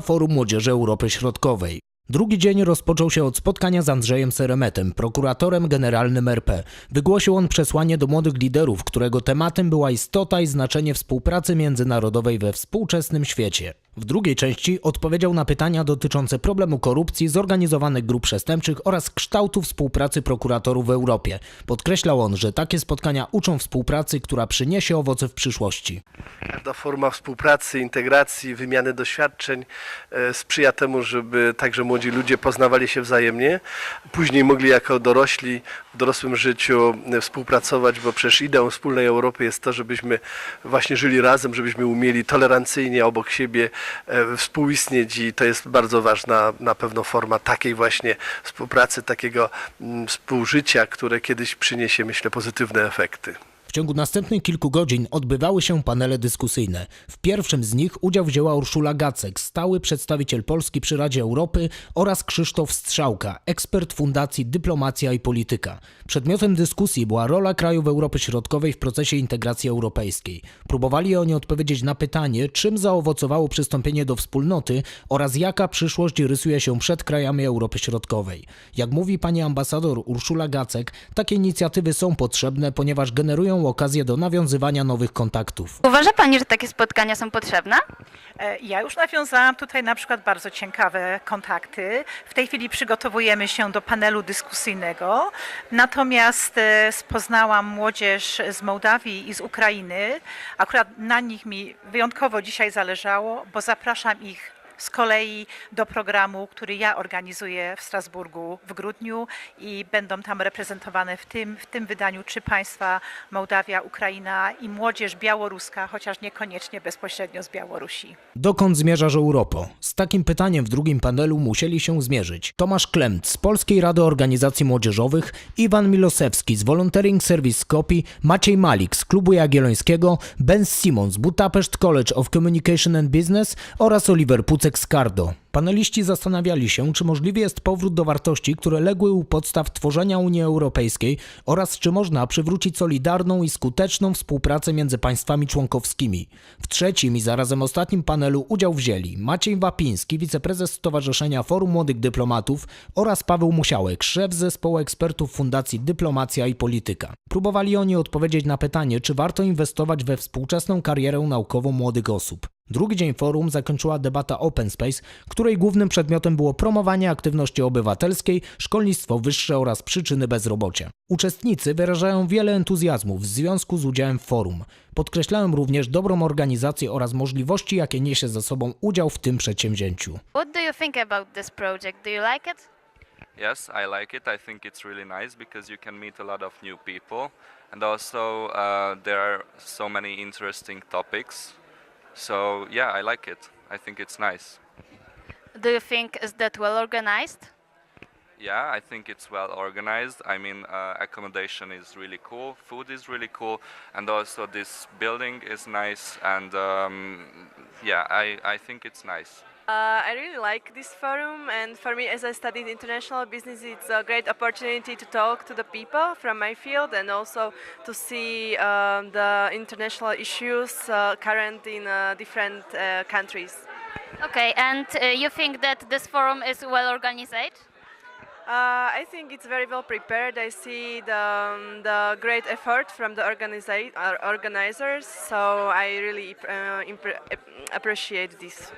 Forum Młodzieży Europy Środkowej. Drugi dzień rozpoczął się od spotkania z Andrzejem Seremetem, prokuratorem generalnym RP. Wygłosił on przesłanie do młodych liderów, którego tematem była istota i znaczenie współpracy międzynarodowej we współczesnym świecie. W drugiej części odpowiedział na pytania dotyczące problemu korupcji, zorganizowanych grup przestępczych oraz kształtu współpracy prokuratorów w Europie. Podkreślał on, że takie spotkania uczą współpracy, która przyniesie owoce w przyszłości. Każda forma współpracy, integracji, wymiany doświadczeń e, sprzyja temu, żeby także młodzi ludzie poznawali się wzajemnie, później mogli jako dorośli w dorosłym życiu współpracować, bo przecież ideą wspólnej Europy jest to, żebyśmy właśnie żyli razem, żebyśmy umieli tolerancyjnie obok siebie e, współistnieć i to jest bardzo ważna na pewno forma takiej właśnie współpracy, takiego mm, współżycia, które kiedyś przyniesie, myślę, pozytywne efekty. W ciągu następnych kilku godzin odbywały się panele dyskusyjne. W pierwszym z nich udział wzięła Urszula Gacek, stały przedstawiciel Polski przy Radzie Europy oraz Krzysztof Strzałka, ekspert Fundacji Dyplomacja i Polityka. Przedmiotem dyskusji była rola krajów Europy Środkowej w procesie integracji europejskiej. Próbowali oni odpowiedzieć na pytanie, czym zaowocowało przystąpienie do wspólnoty oraz jaka przyszłość rysuje się przed krajami Europy Środkowej. Jak mówi pani ambasador Urszula Gacek, takie inicjatywy są potrzebne, ponieważ generują okazję do nawiązywania nowych kontaktów. Uważa Pani, że takie spotkania są potrzebne? E, Ja już nawiązałam tutaj na przykład bardzo ciekawe kontakty. W tej chwili przygotowujemy się do panelu dyskusyjnego. Natomiast e, poznałam młodzież z Mołdawii i z Ukrainy. Akurat na nich mi wyjątkowo dzisiaj zależało, bo zapraszam ich z kolei do programu, który ja organizuję w Strasburgu w grudniu i będą tam reprezentowane w tym, w tym wydaniu trzy państwa Mołdawia, Ukraina i młodzież białoruska, chociaż niekoniecznie bezpośrednio z Białorusi. Dokąd zmierzasz Europo? Z takim pytaniem w drugim panelu musieli się zmierzyć Tomasz Klemt z Polskiej Rady Organizacji Młodzieżowych, Iwan Milosewski z Volunteering Service Copy, Maciej Malik z Klubu Jagiellońskiego, Ben Simon z Budapest College of Communication and Business oraz Oliver Pucek Paneliści zastanawiali się, czy możliwy jest powrót do wartości, które legły u podstaw tworzenia Unii Europejskiej oraz czy można przywrócić solidarną i skuteczną współpracę między państwami członkowskimi. W trzecim i zarazem ostatnim panelu udział wzięli Maciej Wapiński, wiceprezes Stowarzyszenia Forum Młodych Dyplomatów oraz Paweł Musiałek, szef zespołu ekspertów Fundacji Dyplomacja i Polityka. Próbowali oni odpowiedzieć na pytanie, czy warto inwestować we współczesną karierę naukową młodych osób. Drugi dzień forum zakończyła debata Open Space, której głównym przedmiotem było promowanie aktywności obywatelskiej, szkolnictwo wyższe oraz przyczyny bezrobocia. Uczestnicy wyrażają wiele entuzjazmu w związku z udziałem w forum. Podkreślają również dobrą organizację oraz możliwości, jakie niesie ze sobą udział w tym przedsięwzięciu. What do you think about this project? Do you like it? Yes, I like it. I think it's really nice because you can meet a lot of new people, and also uh, there are so many interesting topics. So yeah, I like it. I think it's nice. Do you think is that well organized? Yeah, I think it's well organized. I mean, uh, accommodation is really cool, food is really cool, and also this building is nice. And um, yeah, I, I think it's nice. Uh, I really like this forum, and for me, as I studied international business, it's a great opportunity to talk to the people from my field and also to see um, the international issues uh, current in uh, different uh, countries. Okay, and uh, you think that this forum is well organized? Uh, I think it's very well prepared. I see the, um, the great effort from the organiza- uh, organizers, so I really uh, appreciate this.